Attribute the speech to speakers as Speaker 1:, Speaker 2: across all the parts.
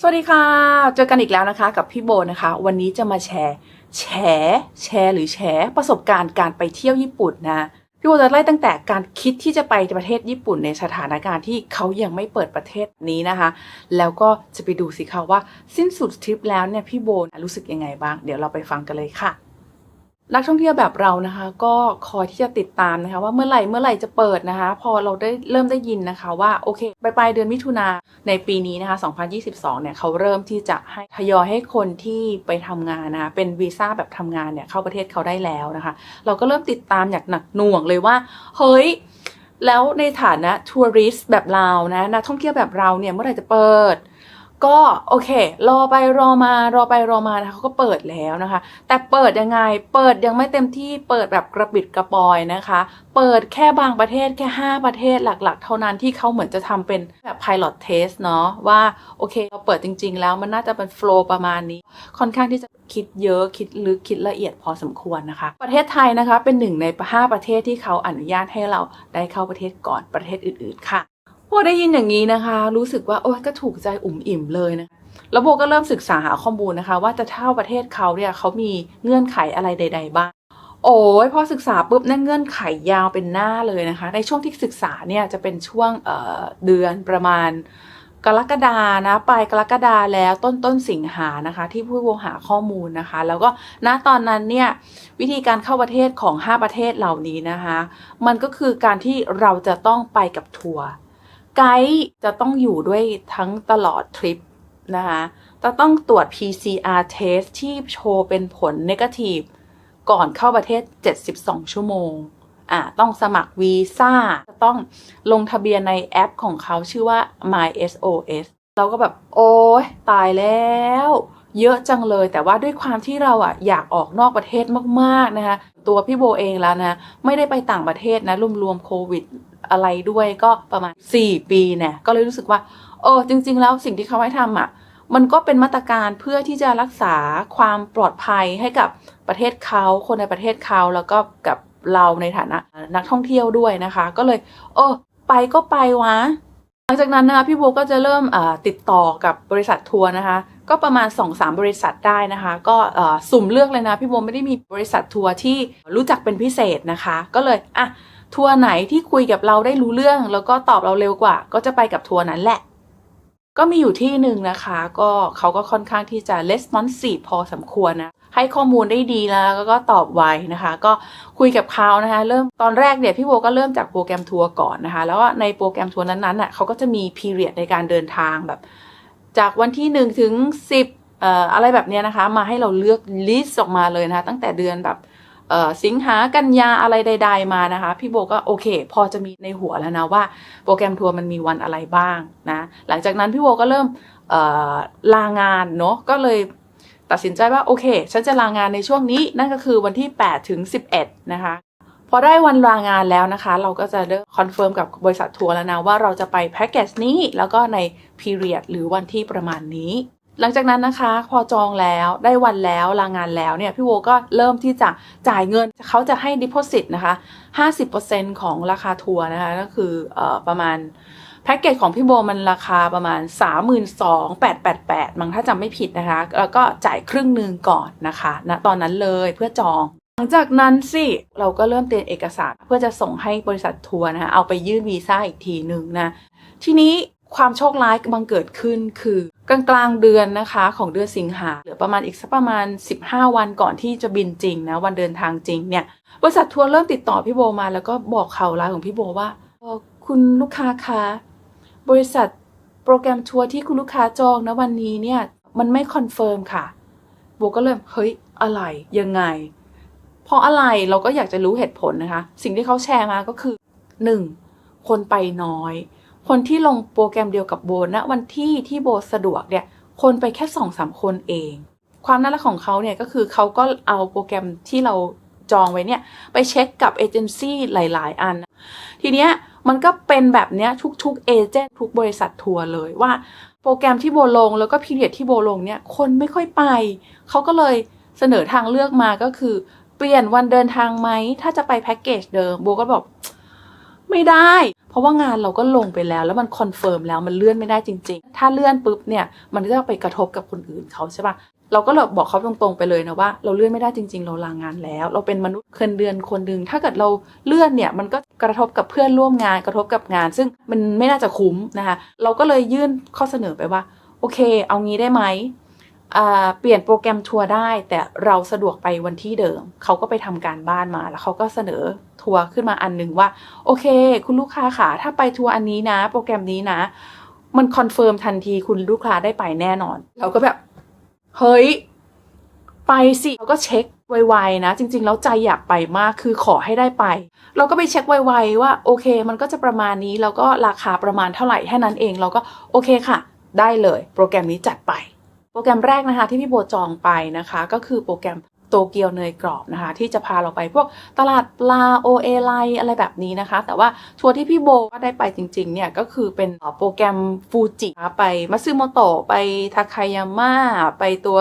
Speaker 1: สวัสดีค่ะ เจอกันอีกแล้วนะคะกับพี่โบนะคะ วันนี้จะมาแชร์ แชร์แชร์หรือแชร์ประสบการณ์การไปเที่ยวญี่ปุ่นนะ พี่โบจะไล่ตั้งแต่การคิดที่จะไปประเทศญี่ปุ่นในสถานการณ์ที่เขายังไม่เปิดประเทศนี้นะคะ แล้วก็จะไปดูสิคะว่าสิ้นสุดทริปแล้วเนี่ยพี่โบรู้สึกยังไงบ้าง เดี๋ยวเราไปฟังกันเลยค่ะ นักท่องเที่ยวแบบเรานะคะ ก็คอยที่จะติดตามนะคะ ว่าเมื่อไหร่เมื่อไหร่จะเปิดนะคะ พอเราได้เริ่มได้ยินนะคะ ว่าโอเคปลายปลายเดือนมิถุนาในปีนี้นะคะ 2022 เนี่ยเขาเริ่มที่จะให้ทยอยให้คนที่ไปทำงานนะคะเป็นวีซ่าแบบทำงานเนี่ยเข้าประเทศเขาได้แล้วนะคะ เราก็เริ่มติดตามอย่างหนักหน่วงเลยว่าเฮ้ยแล้วในฐานะทัวริสต์แบบเรานะนักท่องเที่ยวแบบเราเนี่ยเมื่อไหร่จะเปิด ก็โอเค รอไปรอมารอไปรอมานะคะเขาก็เปิดแล้วนะคะ แต่เปิดยังไงเปิดยังไม่เต็มที่เปิดแบบกระปิดกระปอยนะคะ เปิดแค่บางประเทศแค่ 5 ประเทศหลักๆ เท่านั้นที่เขาเหมือนจะทำเป็นแบบ pilot test เนาะว่าโอเคเราเปิดจริง ๆ แล้วมันน่าจะเป็นโฟล์ประมาณนี้ ค่อนข้างที่จะคิดเยอะคิดลึกคิดละเอียดพอสมควรนะคะ ประเทศไทยนะคะเป็นหนึ่งใน 5 ประเทศที่เขาอนุญาตให้เราได้เข้าประเทศก่อนประเทศอื่นๆค่ะ พอได้ยินอย่างนี้นะคะ รู้สึกว่าโอ้ยก็ถูกใจอุ่มอิ่มเลยนะแล้วโบก็เริ่มศึกษาหาข้อมูลนะคะ ว่าจะเท่าประเทศเขาเนี่ยเขามีเงื่อนไขอะไรใด ๆ บ้าง โอ้ยพอศึกษาปุ๊บนั่นเงื่อนไขยาวเป็นหน้าเลยนะคะ ในช่วงที่ศึกษาเนี่ยจะเป็นช่วงเเดือนประมาณกรกฎานะปลายกรกฎาแล้วต้นต้นสิงหานะคะ ที่ผู้วงหาข้อมูลนะคะ แล้วก็ณตอนนั้นเนี่ยวิธีการเข้าประเทศของ 5 ประเทศเหล่านี้นะคะ มันก็คือการที่เราจะต้องไปกับทัวร์ ไกด์จะต้องอยู่ด้วยทั้งตลอดทริปนะคะจะต้องตรวจ PCR test ที่โชว์เป็นผล negative ก่อนเข้าประเทศ 72 ชั่วโมงอ่าต้องสมัครวีซ่าจะต้องลงทะเบียนในแอปของเขาชื่อว่า My SOS เราก็แบบโอ้ยตายแล้ว เยอะจังเลย แต่ว่าด้วยความที่เราอะอยากออกนอกประเทศมากๆนะคะ ตัวพี่โบเองแล้วนะ ไม่ได้ไปต่างประเทศนะ รวมๆโควิด อะไรด้วยก็ประมาณ 4 ปีเนี่ยก็เลยรู้สึกว่าเออจริง ๆ แล้วสิ่งที่เขาให้ทำอะมันก็เป็นมาตรการเพื่อที่จะรักษาความปลอดภัยให้กับประเทศเขาคนในประเทศเขาแล้วก็กับเราในฐานะนักท่องเที่ยวด้วยนะคะ ก็เลยเออไปก็ไปวะ หลังจากนั้นนะคะพี่โบก็จะเริ่มติดต่อกับบริษัททัวร์นะคะ ก็ประมาณ 2-3 บริษัทได้นะคะ ก็สุ่มเลือกเลยนะ พี่โบไม่ได้มีบริษัททัวร์ที่รู้จักเป็นพิเศษนะคะ ก็เลยอะ ทัวร์ไหนที่คุยกับเราได้รู้เรื่อง แล้วก็ตอบเราเร็วกว่า ก็จะไปกับทัวร์นั้นแหละ ก็มีอยู่ที่หนึ่งนะคะ ก็เขาก็ค่อนข้างที่จะ responsive พอสมควรนะให้ข้อมูลได้ดีแล้วก็ตอบไวนะคะ ก็คุยกับเขานะคะ เริ่มตอนแรกเนี่ยพี่โบก็เริ่มจากโปรแกรมทัวร์ก่อนนะคะ แล้วในโปรแกรมทัวร์นั้นๆน่ะเขาก็จะมี period ในการเดินทางแบบ จากวันที่ 1 ถึง 10เอ่ออะไรแบบเนี้ยนะคะ มาให้เราเลือกลิสต์ออกมาเลยนะคะ ตั้งแต่เดือนแบบ สิงหากันยาอะไรใด ๆ มานะคะ พี่โบก็โอเค พอจะมีในหัวแล้วนะว่า โปรแกรมทัวร์มันมีวันอะไรบ้างนะหลังจากนั้นพี่โบก็เริ่มลางานเนาะก็เลยตัดสินใจว่าโอเค ฉันจะลางานในช่วงนี้นั่นก็คือวันที่ 8 ถึง 11 นะคะ พอได้วันลางานแล้วนะคะ เราก็จะเริ่มคอนเฟิร์มกับบริษัททัวร์แล้วนะว่าเราจะไปแพ็กเกจนี้แล้วก็ใน period หรือวันที่ประมาณนี้ หลังจากนั้นนะคะพอจองแล้วได้วันแล้วลางานแล้วเนี่ยพี่โวก็เริ่มที่จะจ่ายเงินเขาจะให้ deposit นะคะ50%ของราคาทัวร์นะคะก็คืออประมาณแพ็กเกจของพี่โบมันราคาประมาณ 32,888 มั้งถ้าจำไม่ผิดนะคะ แล้วก็จ่ายครึ่งหนึ่งก่อนนะคะณตอนนั้นเลยเพื่อจองหลังจากนั้นสิ เราก็เริ่มเตรียมเอกสารเพื่อจะส่งให้บริษัททัวร์นะคะเอาไปยื่นวีซ่าอีกทีหนึ่งนะ ทีนี้ ความโชคร้ายบังเกิดขึ้นคือกลางกลางเดือนนะคะของเดือนสิงหาเหลือประมาณอีกสักประมาณ 15 วันก่อนที่จะบินจริงนะวันเดินทางจริงเนี่ยบริษัททัวร์เริ่มติดต่อพี่โบมา แล้วก็บอกข่าวร้ายของพี่โบว่าคุณลูกค้าคะบริษัทโปรแกรมทัวร์ที่คุณลูกค้าจองนะวันนี้เนี่ยมันไม่คอนเฟิร์มค่ะโบก็เริ่มเฮ้ยอะไรยังไง เพราะอะไรเราก็อยากจะรู้เหตุผลนะคะ สิ่งที่เขาแชร์มาก็คือ 1. คนไปน้อย คนที่ลงโปรแกรมเดียวกับโบณวันที่ที่โบสะดวกเนี่ย คนไปแค่สองสามคนเอง ความน่ารักของเขาเนี่ยก็คือเขาก็เอาโปรแกรมที่เราจองไว้เนี่ยไปเช็คกับเอเจนซี่หลาย ๆ อัน ทีเนี้ยมันก็เป็นแบบเนี้ยทุกๆเอเจนต์ทุกบริษัททัวร์เลยว่า โปรแกรมที่โบลงแล้วก็พีเรียดที่โบลงเนี่ยคนไม่ค่อยไป เขาก็เลยเสนอทางเลือกมาก็คือ เปลี่ยนวันเดินทางไหม ถ้าจะไปแพ็กเกจเดิมโบก็บอก ไม่ได้ ราะว่างานเราก็ลงไปแล้ว แล้วมันคอนเฟิร์มแล้วมันเลื่อนไม่ได้จริง ๆ ถ้าเลื่อนปุ๊บเนี่ยมันก็จะไปกระทบกับคนอื่นเขาใช่ปะเราก็เลยบอกเขาตรงๆไปเลยนะว่าเราเลื่อนไม่ได้จริง ๆ เราลางานแล้ว เราเป็นมนุษย์เคนเดือนคนหนึ่งถ้าเกิดเราเลื่อนเนี่ยมันก็กระทบกับเพื่อนร่วมงาน กระทบกับงาน ซึ่งมันไม่น่าจะคุ้มนะคะเราก็เลยยื่นข้อเสนอไปว่าโอเค เอางี้ได้ไหม เปลี่ยนโปรแกรมทัวร์ได้ แต่เราสะดวกไปวันที่เดิม เขาก็ไปทำการบ้านมาแล้วเขาก็เสนอทัวร์ขึ้นมาอันหนึ่งว่า โอเค คุณลูกค้าค่ะ ถ้าไปทัวร์อันนี้นะ โปรแกรมนี้นะ มันคอนเฟิร์มทันทีคุณลูกค้าได้ไปแน่นอน เราก็แบบ เฮ้ย ไปสิเราก็เช็คไวๆนะ จริง ๆ แล้วใจอยากไปมากคือขอให้ได้ไป เราก็ไปเช็คไวๆว่า โอเค มันก็จะประมาณนี้แล้วก็ราคาประมาณเท่าไหร่แค่นั้นเอง เราก็โอเคค่ะ ได้เลย โปรแกรมนี้จัดไป โปรแกรมแรกนะคะที่พี่โบจองไปนะคะ ก็คือโปรแกรมโตเกียวเนยกรอบนะคะ ที่จะพาเราไปพวกตลาดปลาโอเอไลอะไรแบบนี้นะคะ แต่ว่าทัวร์ที่พี่โบก็ได้ไปจริงๆเนี่ยก็คือเป็นโปรแกรมฟูจินะคะไปมัตสึโมโตะไปทาคายาม่าไปตัว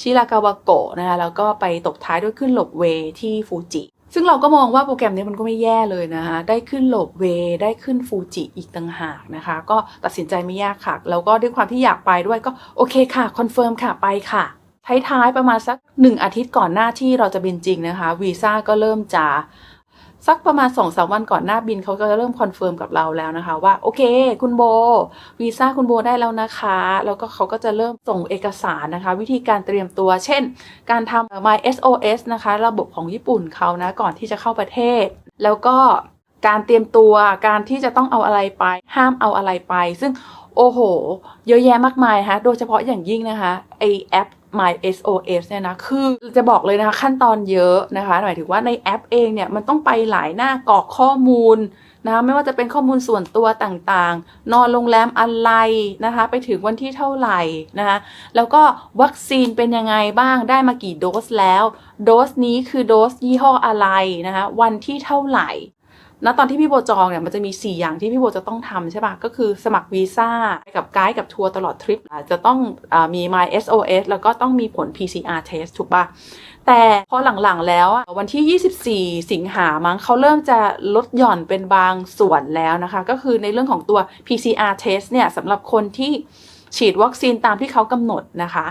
Speaker 1: ชิรากาวาโกะนะคะแล้วก็ไปตบท้ายด้วยขึ้นหลบเวที่ฟูจิ ซึ่งเราก็มองว่าโปรแกรมนี้มันก็ไม่แย่เลยนะคะได้ขึ้นโหลบเว ได้ขึ้นฟูจิอีกต่างหากนะคะ ก็ตัดสินใจไม่ยากค่ะ แล้วก็ด้วยความที่อยากไปด้วยก็โอเคค่ะ คอนเฟิร์มค่ะไปค่ะท้ายๆประมาณสักหนึ่งอาทิตย์ก่อนหน้าที่เราจะบินจริงนะคะวีซ่าก็เริ่มจะ สักประมาณ2อสวันก่อนหน้าบินเขาก็จะเริ่มคอนเฟิร์มกับเราแล้วนะคะ ว่าโอเคคุณโบวีซ่าคุณโบได้แล้วนะคะ แล้วก็เขาก็จะเริ่มส่งเอกสารนะคะ วิธีการเตรียมตัว เช่น การทำ My SOS นะคะ ระบบของญี่ปุ่นเขานะก่อนที่จะเข้าประเทศ แล้วก็การเตรียมตัวการที่จะต้องเอาอะไรไป ห้ามเอาอะไรไป ซึ่งโอ้โห เยอะแยะมากมายนะคะโดยเฉพาะอย่างยิ่งนะคะไอแอป My SOS เนี่ยนะ คือจะบอกเลยนะคะขั้นตอนเยอะนะคะหมายถึงว่าในแอปเองเนี่ยมันต้องไปหลายหน้ากรอกข้อมูลนะคะไม่ว่าจะเป็นข้อมูลส่วนตัวต่างๆ นอนโรงแรมอะไรนะคะ ไปถึงวันที่เท่าไหร่นะคะ แล้วก็วัคซีนเป็นยังไงบ้างได้มากี่โดสแล้ว โดสนี้คือโดสยี่ห้ออะไรนะคะ วันที่เท่าไหร่ ณตอนที่พี่โบจองเนี่ยมันจะมี 4 อย่างที่พี่โบจะต้องทำใช่ปะก็คือสมัครวีซ่ากับไกด์กับทัวร์ตลอดทริปจะต้องอมี My SOS แล้วก็ต้องมีผล PCR test ถูกปะแต่พอหลังๆแล้ววันที่ 24 สิงหามั้งเขาเริ่มจะลดหย่อนเป็นบางส่วนแล้วนะคะ ก็คือในเรื่องของตัว PCR test เนี่ยสำหรับคนที่ฉีดวัคซีนตามที่เขากำหนดนะคะ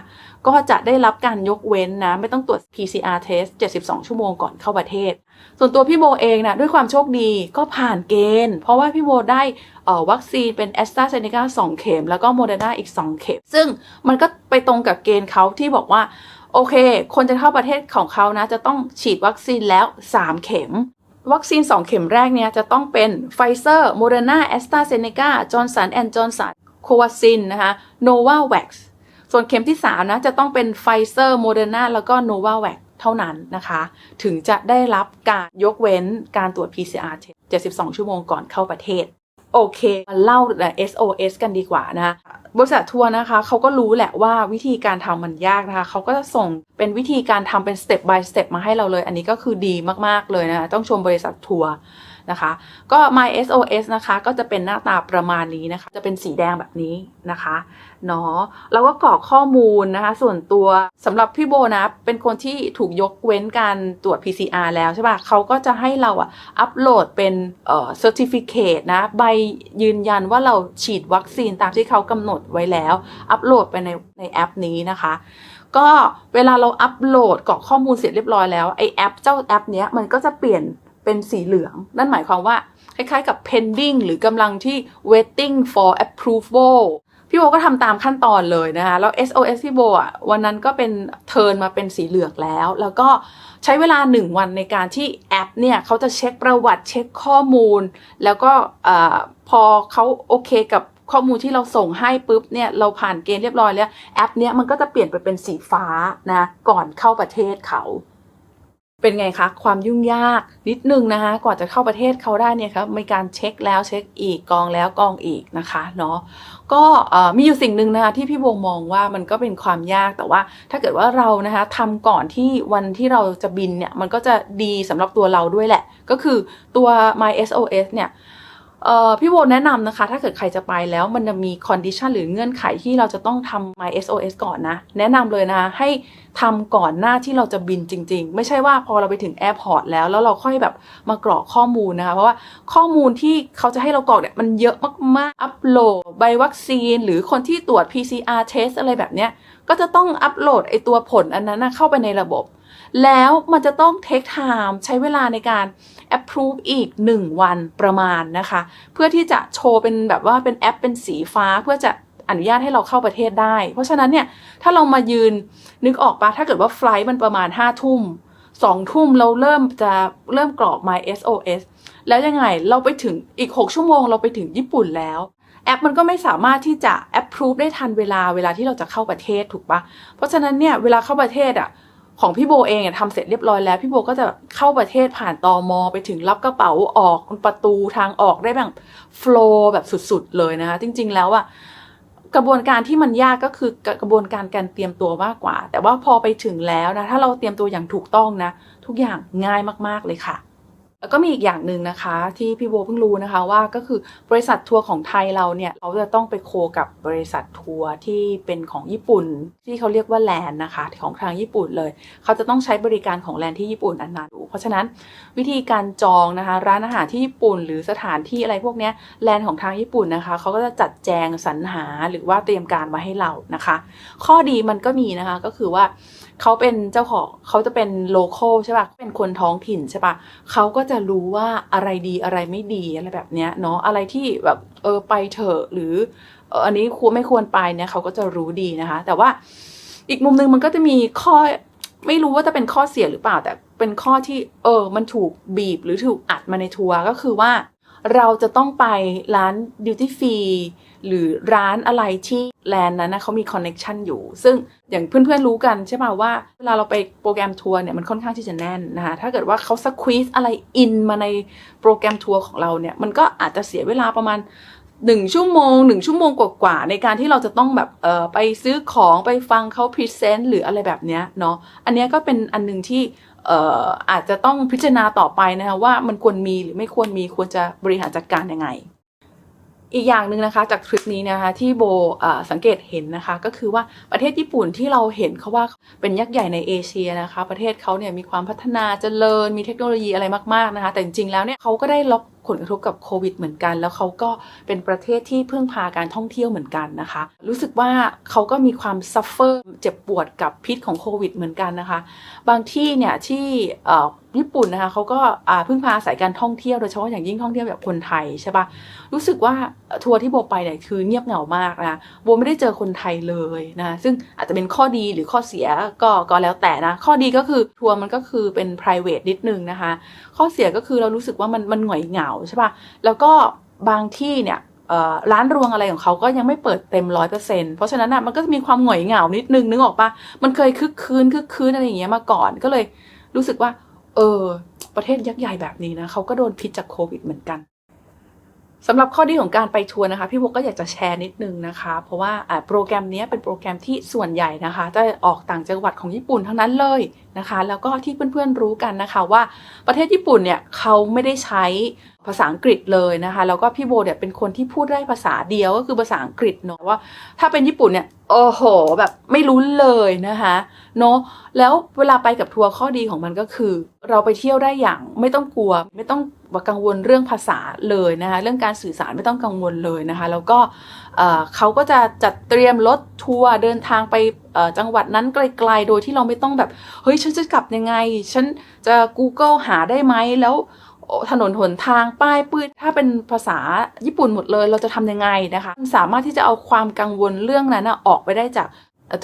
Speaker 1: ก็จะได้รับการยกเว้นนะ ไม่ต้องตรวจ PCR test 72 ชั่วโมงก่อนเข้าประเทศ ส่วนตัวพี่โบเองนะด้วยความโชคดีก็ผ่านเกณฑ์ เพราะว่าพี่โบได้ออวัคซีนเป็นแอสตราเซเนกา2เข็ม แล้วก็โมเดอร์นาอีก 2 เข็ม ซึ่งมันก็ไปตรงกับเกณฑ์เขาที่บอกว่า โอเค คนจะเข้าประเทศของเขานะ จะต้องฉีดวัคซีนแล้ว 3 เข็มวัคซีน 2 เข็มแรกเนี่ยจะต้องเป็นไฟเซอร์โมเดอร์นาแอสตราเซเนกาจอร์นสันแอนด์จอร์นสันโควาซินนะคะโนวาแว็กซ์ ส่วนเข็มที่ 3 นะ จะต้องเป็นไฟเซอร์โมเดอร์นาแล้วก็โนวาแว็กเท่านั้นนะคะ ถึงจะได้รับการยกเว้นการตรวจ PCR 72 ชั่วโมงก่อนเข้าประเทศ โอเคมาเล่า SOS กันดีกว่านะคะบริษัททัวร์นะคะเขาก็รู้แหละว่าวิธีการทำมันยากนะคะเขาก็จะส่งเป็นวิธีการทำเป็น step by step มาให้เราเลย อันนี้ก็คือดีมากๆเลยนะคะต้องชมบริษัททัวร์ นะคะ ก็ My SOS นะคะ ก็จะเป็นหน้าตาประมาณนี้นะคะ จะเป็นสีแดงแบบนี้นะคะเนาะแล้วก็กรอกข้อมูลนะคะ ส่วนตัวสำหรับพี่โบนะ เป็นคนที่ถูกยกเว้นการตรวจ PCR แล้วใช่ปะเขาก็จะให้เราอะอัปโหลดเป็นเอ่อ certificate นะ ใบยืนยันว่าเราฉีดวัคซีนตามที่เขากำหนดไว้แล้ว อัปโหลดไปในในแอปนี้นะคะก็เวลาเราอัปโหลดกรอกข้อมูลเสร็จเรียบร้อยแล้วไอแอปเจ้าแอปเนี้ยมันก็จะเปลี่ยน เป็นสีเหลือง นั่นหมายความว่าคล้ายๆกับ pending หรือกำลังที่ waiting for approval พี่โบก็ทำตามขั้นตอนเลยนะคะ แล้ว SOS พี่โบอะวันนั้นก็เป็นเทิร์นมาเป็นสีเหลืองแล้ว แล้วก็ใช้เวลา 1 วันในการที่แอปเนี่ยเขาจะเช็คประวัติเช็คข้อมูล แล้วก็อพอเขาโอเคกับข้อมูลที่เราส่งให้ปุ๊บเนี่ยเราผ่านเกณฑ์เรียบร้อยแล้ว แอปเนี้ยมันก็จะเปลี่ยนไปเป็นสีฟ้านะก่อนเข้าประเทศเขา เป็นไงคะ ความยุ่งยากนิดนึงนะคะกว่าจะเข้าประเทศเขาได้เนี่ยครับมีการเช็คแล้วเช็คอีกกองแล้วกองอีกนะคะเนาะก็มีอยู่สิ่งหนึ่งนะคะที่พี่โบมองว่ามันก็เป็นความยากแต่ว่า ถ้าเกิดว่าเรานะคะทำก่อนที่วันที่เราจะบินเนี่ยมันก็จะดีสำหรับตัวเราด้วยแหละ ก็คือตัว My SOS เนี่ย พี่โบแนะนำนะคะ ถ้าเกิดใครจะไปแล้วมันจะมีคอนดิชันหรือเงื่อนไขที่เราจะต้องทำ My SOS ก่อนนะ แนะนำเลยนะคะให้ทำก่อนหน้าที่เราจะบินจริง ๆ ไม่ใช่ว่าพอเราไปถึงแอร์พอร์ตแล้ว แล้วเราค่อยแบบมากรอกข้อมูลนะคะ เพราะว่าข้อมูลที่เขาจะให้เรากรอกเนี่ยมันเยอะมากๆ อัปโหลดใบวัคซีน หรือคนที่ตรวจ PCR test อะไรแบบเนี้ยก็จะต้องอัปโหลดไอตัวผลอันนั้นนะเข้าไปในระบบ แล้วมันจะต้อง take time ใช้เวลาในการ approve อีก 1 วันประมาณนะคะ เพื่อที่จะโชว์เป็นแบบว่าเป็นแอปเป็นสีฟ้าเพื่อจะอนุญาตให้เราเข้าประเทศได้ เพราะฉะนั้นเนี่ยถ้าเรามายืนนึกออกปะถ้าเกิดว่าไฟล์มันประมาณ5ทุ่ม2ทุ่มเราเริ่มจะเริ่มกรอก My SOS แล้วยังไงเราไปถึงอีก 6 ชั่วโมงเราไปถึงญี่ปุ่นแล้วแอปมันก็ไม่สามารถที่จะ approve ได้ทันเวลาเวลาที่เราจะเข้าประเทศถูกปะเพราะฉะนั้นเนี่ยเวลาเข้าประเทศอะ ของพี่โบเองเนี่ยทำเสร็จเรียบร้อยแล้ว พี่โบก็จะเข้าประเทศผ่านตอมอไปถึงรับกระเป๋าออกประตูทางออกได้แบบโฟล์แบบสุดๆเลยนะคะ จริง ๆ แล้วอะกระบวนการที่มันยากก็คือกระบวนการการเตรียมตัวมากกว่า แต่ว่าพอไปถึงแล้วนะ ถ้าเราเตรียมตัวอย่างถูกต้องนะ ทุกอย่างง่ายมากๆเลยค่ะ แล้วก็มีอีกอย่างหนึ่งนะคะ ที่พี่โบเพิ่งรู้นะคะว่าก็คือบริษัททัวร์ของไทยเราเนี่ยเขาจะต้องไปโคกับบริษัททัวร์ที่เป็นของญี่ปุ่น ที่เขาเรียกว่าแลนด์นะคะของทางญี่ปุ่นเลย เขาจะต้องใช้บริการของแลนด์ที่ญี่ปุ่นอันนั้นเพราะฉะนั้นวิธีการจองนะคะ ร้านอาหารที่ญี่ปุ่น หรือสถานที่อะไรพวกเนี้ยแลนด์ของทางญี่ปุ่นนะคะเขาก็จะจัดแจงสรรหาหรือว่าเตรียมการมาให้เรานะคะ ข้อดีมันก็มีนะคะก็คือว่า เขาเป็นเจ้าของเขาจะเป็นโล c a l ใช่ปะเป็นคนท้องถิ่นใช่ปะเขาก็จะรู้ว่าอะไรดีอะไรไม่ดีอะไรแบบเนี้ยเนาะอะไรที่แบบเออไปเถอะหรืออันนี้ควรไม่ควรไปเนี่ยเขาก็จะรู้ดีนะคะ แต่ว่าอีกมุมหนึงมันก็จะมีข้อไม่รู้ว่าจะเป็นข้อเสียหรือเปล่า แต่เป็นข้อที่เออมันถูกบีบหรือถูกอัดมาในทัวร์ก็คือว่าเราจะต้องไปร้านดิวตี้ฟรี หรือร้านอะไรที่แลนด์นั้นนะเขามีคอนเน็ชันอยู่ ซึ่งอย่างเพื่อนๆรู้กันใช่ไหมว่าเวลาเราไปโปรแกรมทัวร์เนี่ยมันค่อนข้างที่จะแน่นนะคะถ้าเกิดว่าเขาสควีซอะไรอินมาในโปรแกรมทัวร์ของเราเนี่ยมันก็อาจจะเสียเวลาประมาณหนึ่งชั่วโมงหนึ่งชั่วโมงกว่าๆในการที่เราจะต้องแบบเออไปซื้อของไปฟังเขาพรีเซนต์หรืออะไรแบบเนี้ยเนาะอันนี้ก็เป็นอันหนึงที่เอ่ออาจจะต้องพิจารณาต่อไปนะคะว่ามันควรมีหรือไม่ควรมีควรจะบริหารจัดการยังไง อีกอย่างหนึ่งนะคะจากทริปนี้นะคะที่โบสังเกตเห็นนะคะ ก็คือว่าประเทศญี่ปุ่นที่เราเห็นเขาว่าเป็นยักษ์ใหญ่ในเอเชียนะคะ ประเทศเขาเนี่ยมีความพัฒนาเจริญมีเทคโนโลยีอะไรมากๆนะคะ แต่จริงๆแล้วเนี่ยเขาก็ได้ล็อกผลกระทบกับโควิดเหมือนกัน แล้วเขาก็เป็นประเทศที่พึ่งพาการท่องเที่ยวเหมือนกันนะคะ รู้สึกว่าเขาก็มีความซัฟเฟอร์เจ็บปวดกับพิษของโควิดเหมือนกันนะคะ บางที่เนี่ยที่ญี่ปุ่นนะคะเขาก็พึ่งพาอาศัยการท่องเที่ยวโดยเฉพาะอย่างยิ่งท่องเที่ยวแบบคนไทยใช่ปะรู้สึกว่าทัวร์ที่โบไปเนี่ยคือเงียบเหงามากนะโบไม่ได้เจอคนไทยเลยนะซึ่งอาจจะเป็นข้อดีหรือข้อเสียก็ก็แล้วแต่นะข้อดีก็คือทัวร์มันก็คือเป็น private นิดนึงนะคะ ข้อเสียก็คือเรารู้สึกว่ามันมันหงอยเหงาใช่ปะแล้วก็บางที่เนี่ยร้านรวงอะไรของเขาก็ยังไม่เปิดเต็มร้อยเปอร์เซ็นเพราะฉะนั้นอะมันก็จะมีความหงอยเหงานิดนึงนึกออกปะมันเคยคึกคืนคึกคืนอะไรอย่างเงี้ยมาก่อนก็เลยรู้สึกว่า เออ ประเทศยักษ์ใหญ่แบบนี้นะเขาก็โดนพิษจากโควิดเหมือนกันสำหรับข้อดีของการไปทัวร์นะคะ พี่โบก็อยากจะแชร์นิดนึงนะคะ เพราะว่าโปรแกรมนี้เป็นโปรแกรมที่ส่วนใหญ่นะคะจะออกต่างจังหวัดของญี่ปุ่นทั้งนั้นเลยนะคะ แล้วก็ที่เพื่อนๆรู้กันนะคะว่าประเทศญี่ปุ่นเนี่ยเขาไม่ได้ใช้ ภาษาอังกฤษเลยนะคะ แล้วก็พี่โบเนี่ยเป็นคนที่พูดได้ภาษาเดียวก็คือภาษาอังกฤษเนาะว่า ถ้าเป็นญี่ปุ่นเนี่ยโอ้โห แบบไม่รู้เลยนะคะเนาะแล้วเวลาไปกับทัวร์ข้อดีของมันก็คือ เราไปเที่ยวได้อย่างไม่ต้องกลัว ไม่ต้องกังวลเรื่องภาษาเลยนะคะเรื่องการสื่อสารไม่ต้องกังวลเลยนะคะ แล้วก็เเขาก็จะจัดเตรียมรถทัวร์เดินทางไปจังหวัดนั้นไกลๆโดยที่เราไม่ต้องแบบ เฮ้ย ฉันจะกลับยังไง ฉันจะ Google หาได้ไหมแล้ว ถนนหนทางป้ายปื้ดถ้าเป็นภาษาญี่ปุ่นหมดเลยเราจะทำยังไงนะคะ สามารถที่จะเอาความกังวลเรื่องนั้นออกไปได้จาก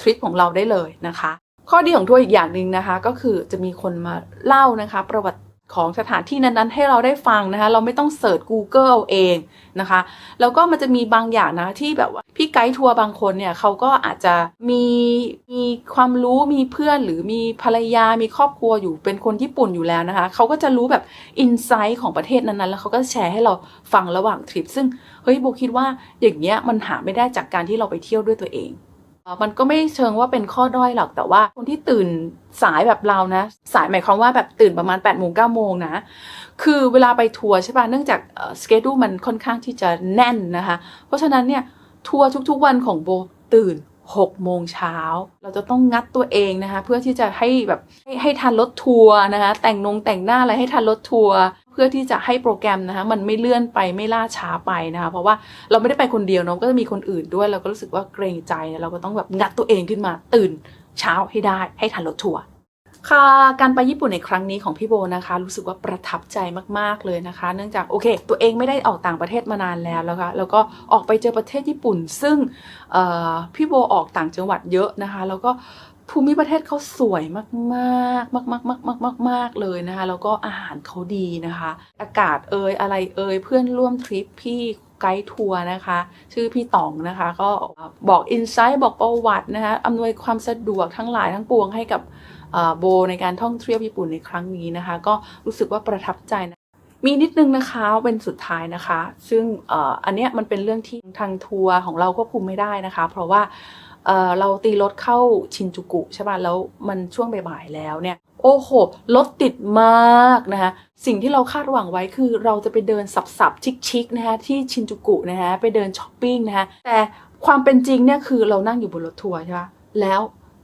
Speaker 1: ทริปของเราได้เลยนะคะ ข้อดีของทัวร์อีกอย่างหนึ่งนะคะ ก็คือจะมีคนมาเล่านะคะ ประวัติ ของสถานที่นั้นๆ ให้เราได้ฟังนะคะ เราไม่ต้องเสิร์ช Google เอาเองนะคะ แล้วก็มันจะมีบางอย่างนะที่แบบว่าพี่ไกด์ทัวร์บางคนเนี่ยเขาก็อาจจะมีมีความรู้มีเพื่อนหรือมีภรรยา มีครอบครัวอยู่เป็นคนญี่ปุ่นอยู่แล้วนะคะเขาก็จะรู้แบบอินไซต์ของประเทศนั้นๆ แล้วเขาก็แชร์ให้เราฟังระหว่างทริป ซึ่งเฮ้ยโบคิดว่าอย่างเงี้ยมันหาไม่ได้จากการที่เราไปเที่ยวด้วยตัวเอง มันก็ไม่เชิงว่าเป็นข้อด้อยหรอกแต่ว่าคนที่ตื่นสายแบบเรานะ สายหมายความว่าแบบตื่นประมาณ8ปดโมงเก้าโมงนะ คือเวลาไปทัวร์ใช่ป่ะเนื่องจากสเกดูมันค่อนข้างที่จะแน่นนะคะ เพราะฉะนั้นเนี่ยทัวร์ทุกๆวันของโบตื่น6โมงเช้า เราจะต้องงัดตัวเองนะคะ เพื่อที่จะให้แบบให้ให้ทันรถทัวร์นะคะ แต่งนงแต่งหน้าอะไรให้ทันรถทัวร์ พื่อที่จะให้โปรแกรมนะคะมันไม่เลื่อนไปไม่ล่าช้าไปนะคะเพราะว่าเราไม่ได้ไปคนเดียวเนาะก็จะมีคนอื่นด้วยเราก็รู้สึกว่าเกรงใจเราก็ต้องแบบงัดตัวเองขึ้นมาตื่นเช้าให้ได้ให้ทันรถทัวร์ค่ะการไปญี่ปุ่นในครั้งนี้ของพี่โบนะคะ รู้สึกว่าประทับใจมากๆเลยนะคะ เนื่องจากโอเค ตัวเองไม่ได้ออกต่างประเทศมานานแล้วแล้วค่ะแล้วก็ออกไปเจอประเทศญี่ปุ่น ซึ่งพี่โบออกต่างจังหวัดเยอะนะคะ แล้วก็ ภูมิประเทศเขาสวยมากๆมากมากมากมากมากมากเลยนะคะ แล้วก็อาหารเขาดีนะคะ อากาศเอ่ยอะไรเอ่ยเพื่อนร่วมทริปพี่ไกด์ทัวร์นะคะ ชื่อพี่ต๋องนะคะ ก็บอกอินไซต์บอกประวัตินะคะอำนวยความสะดวกทั้งหลายทั้งปวงให้กับโบในการท่องเที่ยวญี่ปุ่นในครั้งนี้นะคะ ก็รู้สึกว่าประทับใจนะมีนิดนึงนะคะเป็นสุดท้ายนะคะ ซึ่งอ่ออันเนี้ยมันเป็นเรื่องที่ทางทัวร์ของเราควบคุมไม่ได้นะคะ เพราะว่า เราตีรถเข้าชินจูกุใช่ป่ะแล้วมันช่วงบ่ายๆแล้วเนี่ย โอ้โหรถติดมากนะคะสิ่งที่เราคาดหวังไว้คือเราจะไปเดินสับๆชิคๆนะคะที่ชินจูกุนะคะไปเดินช้อปปิ้งนะคะแต่ความเป็นจริงเนี่ยคือเรานั่งอยู่บนรถทัวร์ใช่ปะแล้ว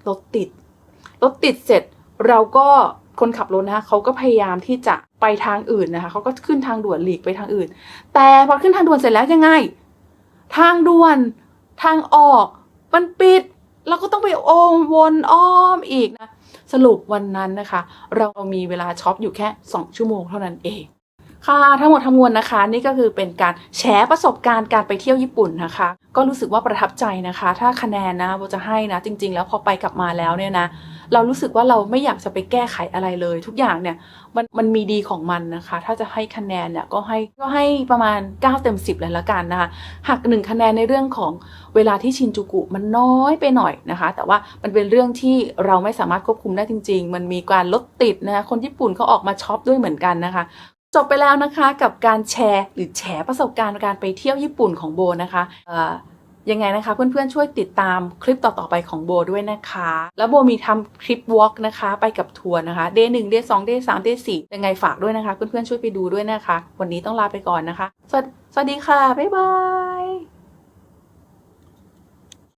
Speaker 1: รถติดรถติดเสร็จเราก็คนขับรถนะคะเขาก็พยายามที่จะไปทางอื่นนะคะเขาก็ขึ้นทางด่วนหลีกไปทางอื่น แต่พอขึ้นทางด่วนเสร็จแล้วยังไง ทางด่วนทางออก มันปิดเราก็ต้องไปโอมวนอ้อมอีกนะ สรุปวันนั้นนะคะ เรามีเวลาช็อปอยู่แค่ 2 ชั่วโมงเท่านั้นเอง ค่ะทั้งหมดทั้งมวลนะคะ นี่ก็คือเป็นการแชร์ประสบการณ์การไปเที่ยวญี่ปุ่นนะคะ ก็รู้สึกว่าประทับใจนะคะ ถ้าคะแนนนะโบจะให้นะ จริง ๆ แล้วพอไปกลับมาแล้วเนี่ยนะ เรารู้สึกว่าเราไม่อยากจะไปแก้ไขอะไรเลย ทุกอย่างเนี่ยมันมันมีดีของมันนะคะ ถ้าจะให้คะแนนเนี่ยก็ให้ก็ให้ประมาณ 9 เต็ม 10 เลยละกันนะคะหักหนึ่งคะแนนในเรื่องของเวลาที่ชินจูกุมันน้อยไปหน่อยนะคะ แต่ว่ามันเป็นเรื่องที่เราไม่สามารถควบคุมได้จริง ๆ มันมีการลดติดนะคะคนญี่ปุ่นเขาออกมาช็อปด้วยเหมือนกันนะคะจบไปแล้วนะคะกับการแชร์หรือแชร์ประสบการณ์การไปเที่ยวญี่ปุ่นของโบนะคะ ยังไงนะคะ เพื่อนๆช่วยติดตามคลิปต่อๆไปของโบด้วยนะคะ แล้วโบมีทำคลิปวอล์กนะคะ ไปกับทัวร์นะคะ day 1 day 2 day 3 day 4ยังไงฝากด้วยนะคะ เพื่อนๆช่วยไปดูด้วยนะคะ วันนี้ต้องลาไปก่อนนะคะ สวสวัสดีค่ะ บ๊ายบาย